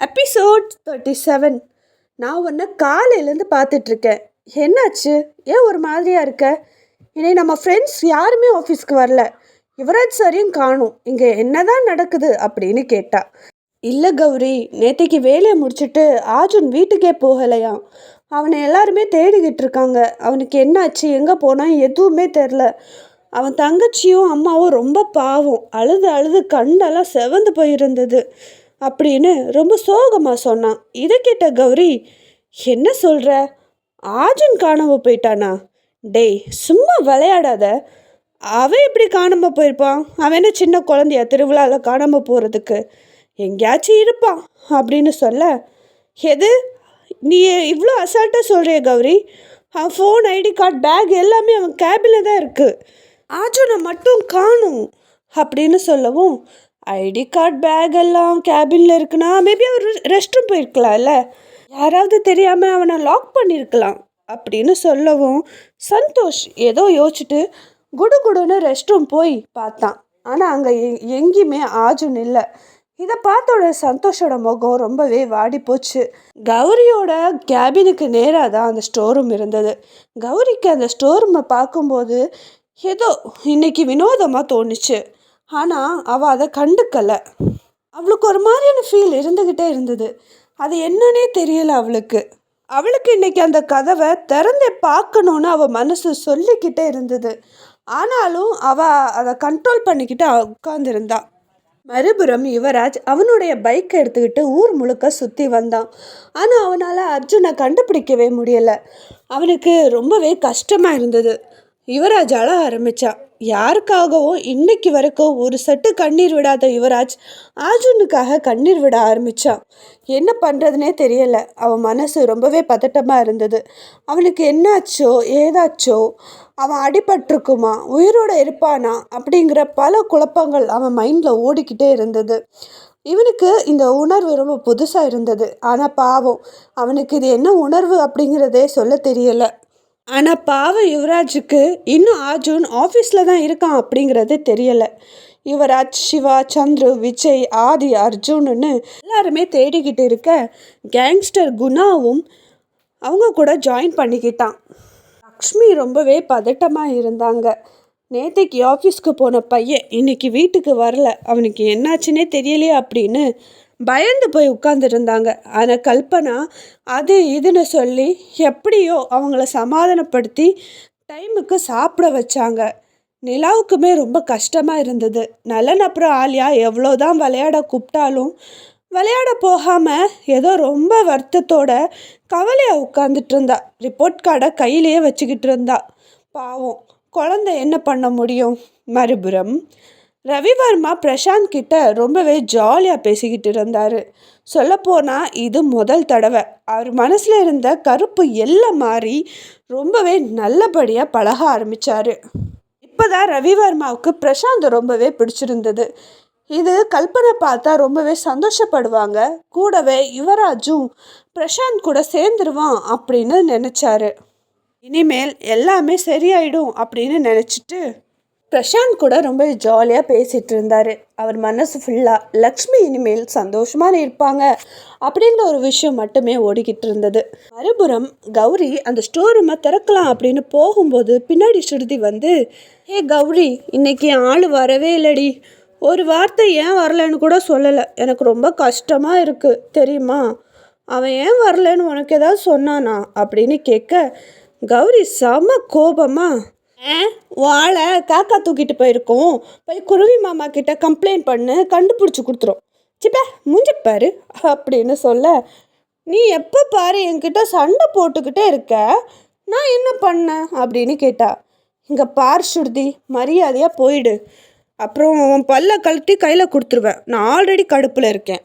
Episode thirty seven நான் ஒன்று காலையிலேருந்து பார்த்துட்ருக்கேன். என்னாச்சு? ஏன் ஒரு மாதிரியாக இருக்க? இன்னைக்கு நம்ம ஃப்ரெண்ட்ஸ் யாருமே ஆஃபீஸ்க்கு வரல. யுவராஜ் சாரையும் காணும். இங்கே என்னதான் நடக்குது அப்படின்னு கேட்டா. இல்லை கௌரி நேற்றுக்கு வேலையை முடிச்சுட்டு ஆஜுன் வீட்டுக்கே போகலையாம். அவனை எல்லாருமே தேடிக்கிட்டு இருக்காங்க. அவனுக்கு என்னாச்சு? எங்கே போனால் எதுவுமே தெரில அவன் தங்கச்சியும் அம்மாவும் ரொம்ப பாவம். அழுது அழுது கண்ணெல்லாம் செவந்து போயிருந்தது. அப்படின்னு ரொம்ப சோகமாக சொன்னான். இதை கேட்ட கௌரி என்ன சொல்கிற ஆஜன் காணாம போயிட்டானா? டேய் சும்மா விளையாடாத. அவன் எப்படி காணாமல் போயிருப்பான்? அவன் என்ன சின்ன குழந்தையா திருவிழாவில் காணாமல் போகிறதுக்கு எங்கேயாச்சும் இருப்பான் அப்படின்னு சொல்ல எது? நீ இவ்வளோ அசால்ட்டாக சொல்கிறிய கௌரி. அவன் ஃபோன் ஐடி கார்டு பேக் எல்லாமே அவன் கேபினில் தான் இருக்குது ஆஜனை மட்டும் காணும் அப்படின்னு சொல்லவும் ஐடி கார்டு பேக் எல்லாம் கேபினில் இருக்குன்னா மேபி அவர் ரெஸ்ட் ரூம் போயிருக்கலாம்ல. யாராவது தெரியாமல் அவனை லாக் பண்ணியிருக்கலாம் அப்படின்னு சொல்லவும் சந்தோஷ் ஏதோ யோசிச்சுட்டு குடு குடுன்னு ரெஸ்ட் ரூம் போய் பார்த்தான். ஆனால் அங்கே எங்கேயுமே ஆஜுன் இல்லை. இதை பார்த்தோட சந்தோஷோட முகம் ரொம்பவே வாடி போச்சு. கௌரியோட கேபினுக்கு நேராக தான் அந்த ஸ்டோர் ரூம் இருந்தது. கௌரிக்கு அந்த ஸ்டோர் ரூமை பார்க்கும்போது ஏதோ இன்னைக்கு வினோதமாக தோணுச்சு. ஆனால் அவள் அதை கண்டுக்கலை. அவளுக்கு ஒரு மாதிரியான ஃபீல் இருந்துக்கிட்டே இருந்தது. அது என்னன்னே தெரியல அவளுக்கு. அவளுக்கு இன்னைக்கு அந்த கதவை திறந்தே பார்க்கணுன்னு அவள் மனசு சொல்லிக்கிட்டே இருந்தது. ஆனாலும் அவள் அதை கண்ட்ரோல் பண்ணிக்கிட்டு உட்காந்துருந்தா மறுபுறம் யுவராஜ் அவனுடைய பைக்கை எடுத்துக்கிட்டு ஊர் முழுக்க சுற்றி வந்தான். ஆனால் அவனால் அர்ஜுனை கண்டுபிடிக்கவே முடியலை. அவனுக்கு ரொம்பவே கஷ்டமாக இருந்தது. யுவராஜ் அழ ஆரம்பித்தா யாருக்காகவும் இன்னைக்கு வரைக்கும் ஒரு சட்டு கண்ணீர் விடாத யுவராஜ் ஆர்ஜுனுக்காக கண்ணீர் விட ஆரம்பித்தான் என்ன பண்ணுறதுனே தெரியலை. அவன் மனசு ரொம்பவே பதட்டமாக இருந்தது. அவனுக்கு என்னாச்சோ ஏதாச்சோ அவன் அடிபட்டிருக்குமா உயிரோடு இருப்பானா அப்படிங்கிற பல குழப்பங்கள் அவன் மைண்டில் ஓடிக்கிட்டே இருந்தது. இவனுக்கு இந்த உணர்வு ரொம்ப புதுசாக இருந்தது. ஆனால் பாவம் அவனுக்கு இது என்ன உணர்வு அப்படிங்கிறதே சொல்ல தெரியலை. ஆனால் பாவ யுவராஜுக்கு இன்னும் ஆர்ஜுன் ஆஃபீஸில் தான் இருக்கான் அப்படிங்கிறது தெரியலை. யுவராஜ் சிவா சந்துரு விஜய் ஆதி அர்ஜுன்னு எல்லாருமே தேடிக்கிட்டு இருக்க கேங்ஸ்டர் குணாவும் அவங்க கூட ஜாயின் பண்ணிக்கிட்டான். லக்ஷ்மி ரொம்பவே பதட்டமாக இருந்தாங்க. நேற்றைக்கு ஆஃபீஸ்க்கு போன பையன் இன்னைக்கு வீட்டுக்கு வரல. அவனுக்கு என்னாச்சுன்னே தெரியலையே அப்படின்னு பயந்து போய் உட்காந்துருந்தாங்க ஆனால் கல்பனா அது இதுன்னு சொல்லி எப்படியோ அவங்கள சமாதானப்படுத்தி டைமுக்கு சாப்பிட வச்சாங்க. நிலாவுக்குமே ரொம்ப கஷ்டமாக இருந்தது. நலன் அப்புறம் ஆலியா எவ்வளோதான் விளையாட கூப்பிட்டாலும் விளையாட போகாமல் ஏதோ ரொம்ப வருத்தத்தோட கவலையாக உட்காந்துட்டு இருந்தா. ரிப்போர்ட் கார்டை கையிலேயே வச்சுக்கிட்டு இருந்தா. பாவம் குழந்தை என்ன பண்ண முடியும்? மறுபுறம் ரவிவர்மா பிரசாந்த் கிட்ட ரொம்பவே ஜாலியாக பேசிக்கிட்டு இருந்தார். சொல்லப்போனால் இது முதல் தடவை. அவர் மனசில் இருந்த கருப்பு எல்லாம் மாறி ரொம்பவே நல்லபடியாக பழக ஆரம்பித்தார் இப்போ தான் ரவிவர்மாவுக்கு பிரசாந்த் ரொம்பவே பிடிச்சிருந்தது. இது கல்பனை பார்த்தா ரொம்பவே சந்தோஷப்படுவாங்க. கூடவே யுவராஜும் பிரசாந்த் கூட சேர்ந்துருவான் அப்படின்னு நினச்சாரு. இனிமேல் எல்லாமே சரியாயிடும் அப்படின்னு நினச்சிட்டு பிரசாந்த் கூட ரொம்ப ஜாலியாக பேசிகிட்டு இருந்தார். அவர் மனசு ஃபுல்லாக லக்ஷ்மி இனிமேல் சந்தோஷமாக இருப்பாங்க அப்படின்ற ஒரு விஷயம் மட்டுமே ஓடிக்கிட்டு இருந்தது. மறுபுறம் கௌரி அந்த ஸ்டோர் ரூமை திறக்கலாம் அப்படின்னு போகும்போது பின்னாடி ஸ்ருதி வந்து ஏ கௌரி இன்னைக்கு ஆள் வரவே இல்லடி. ஒரு வார்த்தை ஏன் வரலன்னு கூட சொல்லலை. எனக்கு ரொம்ப கஷ்டமாக இருக்குது தெரியுமா? அவன் ஏன் வரலன்னு உனக்கு ஏதாவது சொன்னானா? அப்படின்னு கேட்க கௌரி செம கோபமாக வாழை காக்கா தூக்கிட்டு போயிருக்கோம். போய் குருவி மாமா கிட்ட கம்ப்ளைண்ட் பண்ணு கண்டுபிடிச்சி கொடுத்துரும். சிப்ப மூஞ்சிப்பாரு அப்படின்னு சொல்ல நீ எப்போ பாரு என்கிட்ட சண்டை போட்டுக்கிட்டே இருக்க? நான் என்ன பண்ணேன்? அப்படின்னு கேட்டா இங்கே பார் சுருதி மரியாதையாக போயிடு. அப்புறம் உன் பல்ல கழட்டி கையில் கொடுத்துருவேன். நான் ஆல்ரெடி கடுப்பில் இருக்கேன்.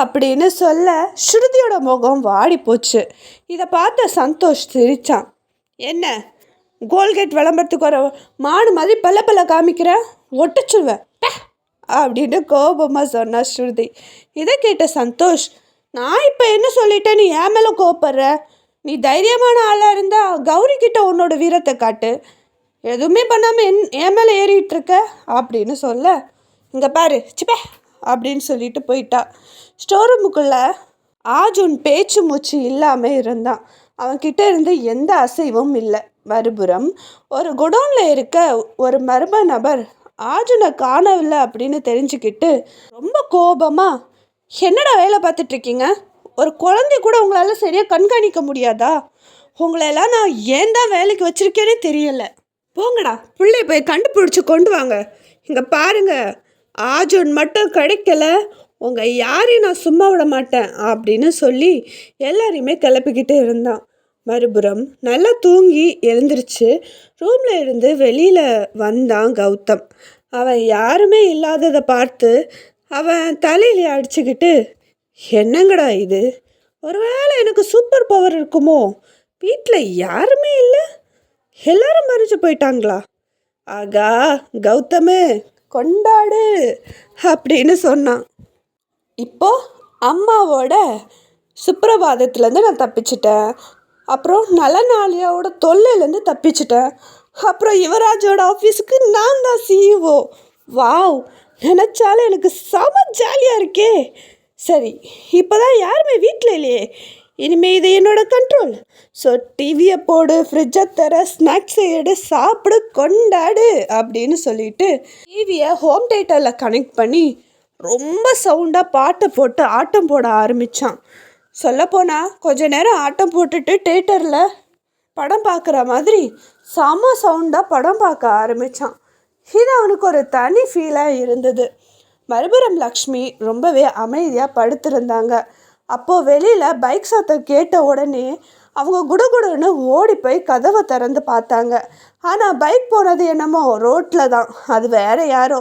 அப்படின்னு சொல்ல ஸ்ருதியோட முகம் வாடி போச்சு இதை பார்த்த சந்தோஷ் சிரித்தான் என்ன? கோல்கேட் விளம்பரத்துக்கு வர மாடு மாதிரி பல்ல பல்ல காமிக்கிற? ஒட்டிச்சுருவேன் அப்படின்னு கோபமாக சொன்னா ஸ்ருதி. இதை கேட்ட சந்தோஷ் நான் இப்போ என்ன சொல்லிட்டேன்? நீ ஏன் மேலே கோப்படுற நீ தைரியமான ஆளாக இருந்தால் கௌரி கிட்ட உன்னோட வீரத்தை காட்டு. எதுவுமே பண்ணாமல் என் என் மேலே ஏறிட்டு இருக்க? அப்படின்னு சொல்ல. இங்கே பாரு சிப்பே அப்படின்னு சொல்லிட்டு போயிட்டா. ஸ்டோர் ரூமுக்குள்ளே ஆஜுன் பேச்சு மூச்சு இல்லாமல் இருந்தான். அவன்கிட்ட இருந்து எந்த அசைவும் இல்லை. மறுபுறம் ஒரு குடோனில் இருக்க ஒரு மர்ம நபர் ஆஜுனை காணவில்லை அப்படின்னு தெரிஞ்சுக்கிட்டு ரொம்ப கோபமா? என்னடா வேலை பார்த்துட்ருக்கீங்க ஒரு குழந்தை கூட உங்களால் சரியாக கண்காணிக்க முடியாதா? உங்களெல்லாம் நான் ஏன் தான் வேலைக்கு வச்சுருக்கேனே தெரியலை. போங்கடா பிள்ளை போய் கண்டுபிடிச்சி கொண்டு வாங்க. இங்கே பாருங்க ஆஜோன் மட்டும் கிடைக்கல உங்கள் யாரையும் நான் சும்மா விட மாட்டேன் அப்படின்னு சொல்லி எல்லாரையுமே கிளப்பிக்கிட்டு இருந்தான். மறுபுறம் நல்லா தூங்கி எழுந்திருச்சு. ரூமில் இருந்து வெளியில் வந்தான் கௌதம். அவன் யாருமே இல்லாததை பார்த்து அவன் தலையில அடிச்சுக்கிட்டு என்னங்கடா இது? ஒருவேளை எனக்கு சூப்பர் பவர் இருக்குமோ? வீட்டில் யாருமே இல்லை? எல்லாரும் மறைஞ்சு போயிட்டாங்களா? ஆகா கௌதமே கொண்டாடு அப்படின்னு சொன்னான். இப்போ அம்மாவோட சுப்பிரபாதத்துலேருந்து நான் தப்பிச்சிட்டேன். அப்புறம் நலநாளியாவோட தொல்லையிலேருந்து தப்பிச்சிட்டேன். அப்புறம் யுவராஜோட ஆஃபீஸுக்கு நான் தான் சிஇஓ வாவ் நினச்சாலும் எனக்கு செம ஜாலியாக இருக்கே. சரி இப்போ தான் யாருமே வீட்டில் இல்லையே. இனிமேல் இது என்னோட கண்ட்ரோல் ஸோ டிவியை போடு ஃப்ரிட்ஜை தர ஸ்நாக்ஸை எடு சாப்பிடு கொண்டாடு அப்படின்னு சொல்லிட்டு டிவியை ஹோம் தேட்டரில் கனெக்ட் பண்ணி ரொம்ப சவுண்டாக பாட்டை போட்டு ஆட்டம் போட ஆரம்பித்தான் சொல்லப்போனால் கொஞ்ச நேரம் ஆட்டம் போட்டுட்டு தேட்டரில் படம் பார்க்குற மாதிரி செம சவுண்டாக படம் பார்க்க ஆரம்பித்தான் இது அவனுக்கு ஒரு தனி ஃபீலாக இருந்தது. மறுபுறம் லக்ஷ்மி ரொம்பவே அமைதியாக படுத்திருந்தாங்க. அப்போது வெளியில் பைக் சத்தம் கேட்ட உடனே அவங்க குடுகுடுன்னு ஓடி போய் கதவை திறந்து பார்த்தாங்க. ஆனால் பைக் போனது என்னமோ ரோட்டில் தான். அது வேற யாரோ.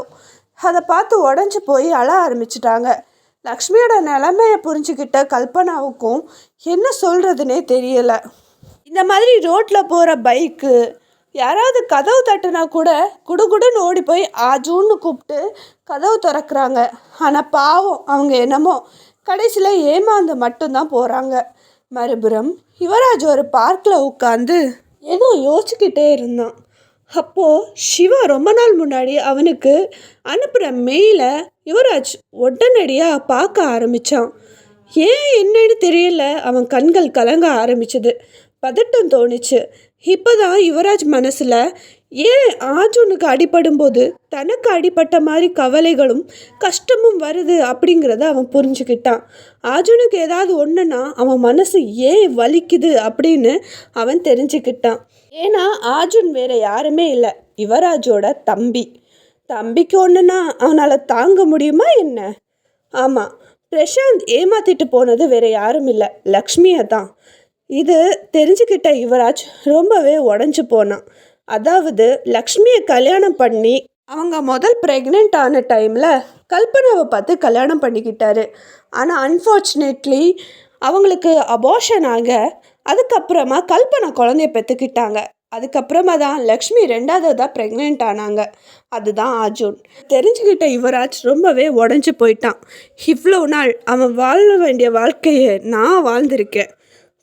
அதை பார்த்து உடஞ்சி போய் அழ ஆரம்பிச்சிட்டாங்க. லக்ஷ்மியோட நிலைமையை புரிஞ்சுக்கிட்ட கல்பனாவுக்கும் என்ன சொல்கிறதுனே தெரியலை. இந்த மாதிரி ரோட்டில் போகிற பைக்கு யாராவது கதவு தட்டுனா கூட குடுகுடுன்னு ஓடி போய் ஆஜூன்னு கூப்பிட்டு கதவு திறக்கிறாங்க. ஆனால் பாவம் அவங்க என்னமோ கடைசியில் ஏமாந்து மட்டும்தான் போகிறாங்க மறுபுறம் யுவராஜ் ஒரு பார்க்கில் உட்காந்து ஏதோ யோசிச்சுக்கிட்டே இருந்தான். அப்போது சிவா ரொம்ப நாள் முன்னாடி அவனுக்கு அனுப்புகிற மெயிலை யுவராஜ் உடனடியாக பார்க்க ஆரம்பித்தான் ஏன் என்னன்னு தெரியல அவன் கண்கள் கலங்க ஆரம்பிச்சது. பதட்டம் தோணுச்சு. இப்போ தான் யுவராஜ் மனசில் ஏன் ஆஜுனுக்கு அடிபடும்போது தனக்கு அடிபட்ட மாதிரி கவலைகளும் கஷ்டமும் வருது அப்படிங்கிறத அவன் புரிஞ்சுக்கிட்டான். ஆஜுனுக்கு ஏதாவது ஒன்றுனா அவன் மனசு ஏன் வலிக்குது அப்படின்னு அவன் தெரிஞ்சுக்கிட்டான். ஏன்னா ஆர்ஜுன் வேற யாருமே இல்லை. யுவராஜோட தம்பி. தம்பிக்கு ஒன்றுனா அவனால் தாங்க முடியுமா என்ன? ஆமாம் பிரசாந்த் ஏமாத்திட்டு போனது வேற யாரும் இல்லை. லக்ஷ்மியை தான் இது தெரிஞ்சுக்கிட்ட யுவராஜ் ரொம்பவே உடஞ்சி போனான். அதாவது லக்ஷ்மியை கல்யாணம் பண்ணி அவங்க முதல் ப்ரெக்னென்ட் ஆன டைமில் கல்பனாவை பார்த்து கல்யாணம் பண்ணிக்கிட்டாரு. ஆனால் அன்ஃபார்ச்சுனேட்லி அவங்களுக்கு அபார்ஷன் ஆக அதுக்கப்புறமா கல்பனா குழந்தைய பெற்றுக்கிட்டாங்க அதுக்கப்புறமா தான் லக்ஷ்மி ரெண்டாவது தான் ப்ரெக்னென்ட் ஆனாங்க. அதுதான் அர்ஜுன். தெரிஞ்சுக்கிட்ட யுவராஜ் ரொம்பவே உடஞ்சி போயிட்டான். இவ்வளோ நாள் அவன் வாழ வேண்டிய வாழ்க்கையை நான் வாழ்ந்திருக்கேன்.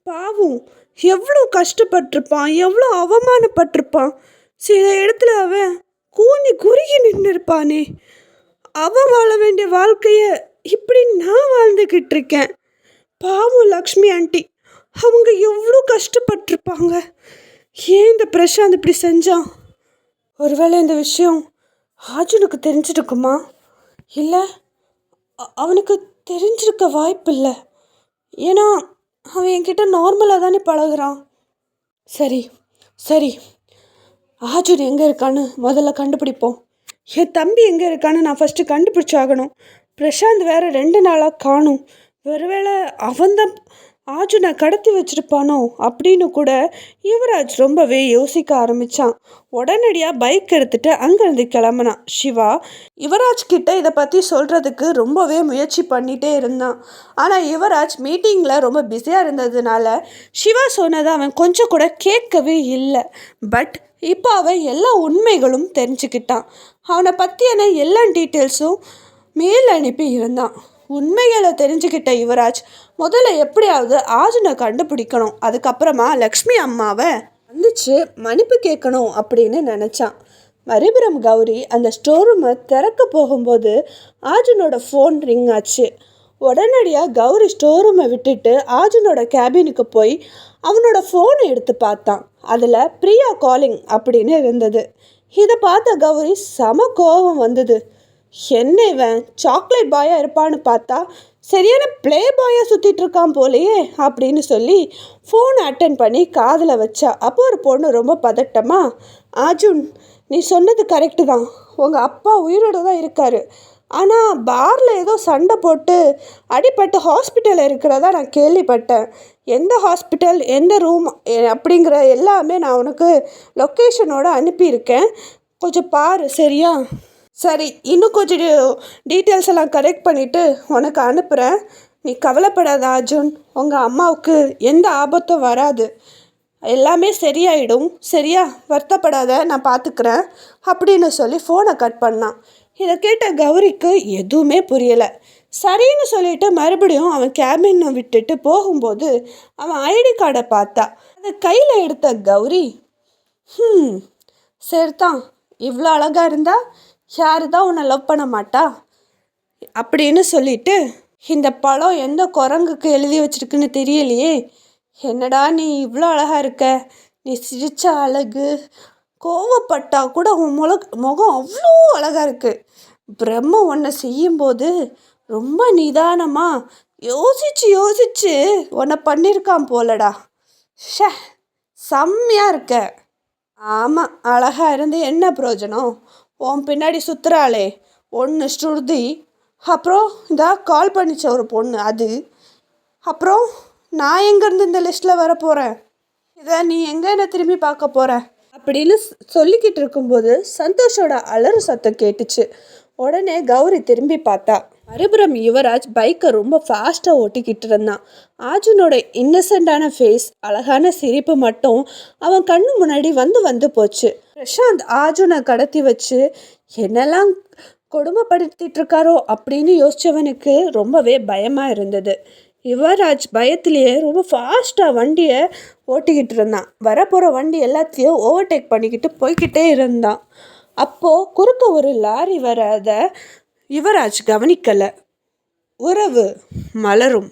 பாவம் எவ்வளோ கஷ்டப்பட்டிருப்பான் எவ்வளோ அவமானப்பட்டிருப்பான். சில இடத்துல அவன் கூனி குறுகி நின்று இருப்பானே அவன் வாழ வேண்டிய வாழ்க்கையை இப்படி நான் வாழ்ந்துக்கிட்டு இருக்கேன் பாவம் லக்ஷ்மி ஆண்டி அவங்க எவ்வளோ கஷ்டப்பட்டிருப்பாங்க. ஏன் இந்த பிரசாந்த் இப்படி செஞ்சான்? ஒருவேளை இந்த விஷயம் ஆர்ஜுனுக்கு தெரிஞ்சிருக்குமா? இல்லை அவனுக்கு தெரிஞ்சிருக்க வாய்ப்பு இல்லை ஏன்னா அவன் என்கிட்ட நார்மலாக தானே பழகுறான். சரி சரி. ஆஜூர் எங்கே இருக்கான்னு முதல்ல கண்டுபிடிப்போம். என் தம்பி எங்கே இருக்கான்னு நான் ஃபஸ்ட்டு கண்டுபிடிச்சாகணும். பிரசாந்த் வேற ரெண்டு நாளாக காணும். ஒருவேளை அவன்தான் ஆர்ஜுனை கடத்தி வச்சிருப்பானோ அப்படின்னு கூட யுவராஜ் ரொம்பவே யோசிக்க ஆரம்பித்தான் உடனடியாக பைக் எடுத்துகிட்டு அங்கேருந்து கிளம்புனான். சிவா யுவராஜ் கிட்ட இதை பற்றி சொல்கிறதுக்கு ரொம்பவே முயற்சி பண்ணிகிட்டே இருந்தான். ஆனால் யுவராஜ் மீட்டிங்கில் ரொம்ப பிஸியாக இருந்ததுனால சிவா சொன்னதை அவன் கொஞ்சம் கூட கேட்கவே இல்லை. பட் இப்போ அவன் எல்லா உண்மைகளும் தெரிஞ்சுக்கிட்டான். அவனை பற்றியான எல்லா டீட்டெயில்ஸும் மேல் அனுப்பி இருந்தான். உண்மைகளை தெரிஞ்சுக்கிட்ட யுவராஜ் முதல்ல எப்படியாவது ஆஜனை கண்டுபிடிக்கணும். அதுக்கப்புறமா லக்ஷ்மி அம்மாவை வந்துச்சு மன்னிப்பு கேட்கணும் அப்படின்னு நினச்சான். மறுபுறம் கௌரி அந்த ஸ்டோர் ரூமை திறக்க போகும்போது ஆஜனோட ஃபோன் ரிங் ஆச்சு. உடனடியாக கௌரி ஸ்டோர் ரூமை விட்டுட்டு ஆஜனோட கேபினுக்கு போய் அவனோட ஃபோனை எடுத்து பார்த்தான். அதில் பிரியா காலிங் அப்படின்னு இருந்தது. இதை பார்த்த கௌரி செம கோபம் வந்தது. என்ன இவன்? சாக்லேட் பாயாக இருப்பான்னு பார்த்தா சரியான ப்ளே பாயாக சுற்றிட்டு இருக்கான் போலையே அப்படின்னு சொல்லி ஃபோன் அட்டன் பண்ணி காதில் வச்சா. அப்போ ஒரு பொண்ணு ரொம்ப பதட்டமா அர்ஜுன் நீ சொன்னது கரெக்டு தான். உங்கள் அப்பா உயிரோடு தான் இருக்கார். ஆனால் பாரில் ஏதோ சண்டை போட்டு அடிப்பட்டு ஹாஸ்பிட்டலில் இருக்கிறதா நான் கேள்விப்பட்டேன். எந்த ஹாஸ்பிட்டல் எந்த ரூம் அப்படிங்கிற எல்லாமே நான் உனக்கு லொக்கேஷனோட அனுப்பியிருக்கேன். கொஞ்சம் பாரு சரியா? சரி இன்னும் கொஞ்சம் டீட்டெயில்ஸ் எல்லாம் கரெக்ட் பண்ணிவிட்டு உனக்கு அனுப்புகிறேன் நீ கவலைப்படாத அர்ஜுன். உங்கள் அம்மாவுக்கு எந்த ஆபத்தும் வராது. எல்லாமே சரியாயிடும். சரியா? வருத்தப்படாத நான் பார்த்துக்கிறேன் அப்படின்னு சொல்லி ஃபோனை கட் பண்ணான். இதை கேட்ட கௌரிக்கு எதுவுமே புரியலை. சரின்னு சொல்லிட்டு மறுபடியும் அவன் கேபினை விட்டுட்டு போகும்போது அவன் ஐடி கார்டை பார்த்தா. அதை கையில் எடுத்த கௌரி ம் சரிதான் இவ்வளோ அழகாக இருந்தால் யாரு தான் உன்னை லவ் பண்ண மாட்டா? அப்படின்னு சொல்லிட்டு இந்த பழம் எந்த குரங்குக்கு எழுதி வச்சிருக்குன்னு தெரியலையே. என்னடா நீ இவ்வளோ அழகாக இருக்க? நீ சிரித்த அழகு. கோவப்பட்டா கூட உன் முல முகம் அவ்வளோ அழகாக இருக்குது பிரம்ம ஒன்றை செய்யும்போது ரொம்ப நிதானமாக யோசிச்சு யோசிச்சு உன்னை பண்ணியிருக்கான் போலடா. ஷே செம்மையாக இருக்க. ஆமாம் அழகாக இருந்து என்ன பிரயோஜனம்? உன் பின்னாடி சுற்றுறாளே ஒன்று ஸ்ருதி. அப்புறம் இதா கால் பண்ணிச்ச ஒரு பொண்ணு அது. அப்புறம் நான் எங்கேருந்து இந்த லிஸ்ட்டில் வர போகிறேன் இதை நீ எங்கே என்ன திரும்பி பார்க்க போகிற அப்படின்னு சொல்லிக்கிட்டு இருக்கும்போது சந்தோஷோட அலறு சத்தம் கேட்டுச்சு. உடனே கௌரி திரும்பி பார்த்தா மறுபுறம் யுவராஜ் பைக்கை ரொம்ப ஃபாஸ்ட்டாக ஓட்டிக்கிட்டு இருந்தான். ஆர்ஜுனோட இன்னசென்டான ஃபேஸ் அழகான சிரிப்பு மட்டும் அவன் கண்ணு முன்னாடி வந்து வந்து போச்சு. பிரசாந்த் ஆர்ஜுனை கடத்தி வச்சு என்னெல்லாம் கொடுமைப்படுத்திட்டு இருக்காரோ அப்படின்னு யோசிச்சவனுக்கு ரொம்பவே பயமாக இருந்தது. யுவராஜ் பயத்திலேயே ரொம்ப ஃபாஸ்ட்டாக வண்டியை ஓட்டிக்கிட்டு இருந்தான். வரப்போகிற வண்டி எல்லாத்தையும் ஓவர்டேக் பண்ணிக்கிட்டு போய்க்கிட்டே இருந்தான். அப்போது குறுக்க ஒரு லாரி வராத யுவராஜ் கவனிக்கலை. உறவு மலரும்.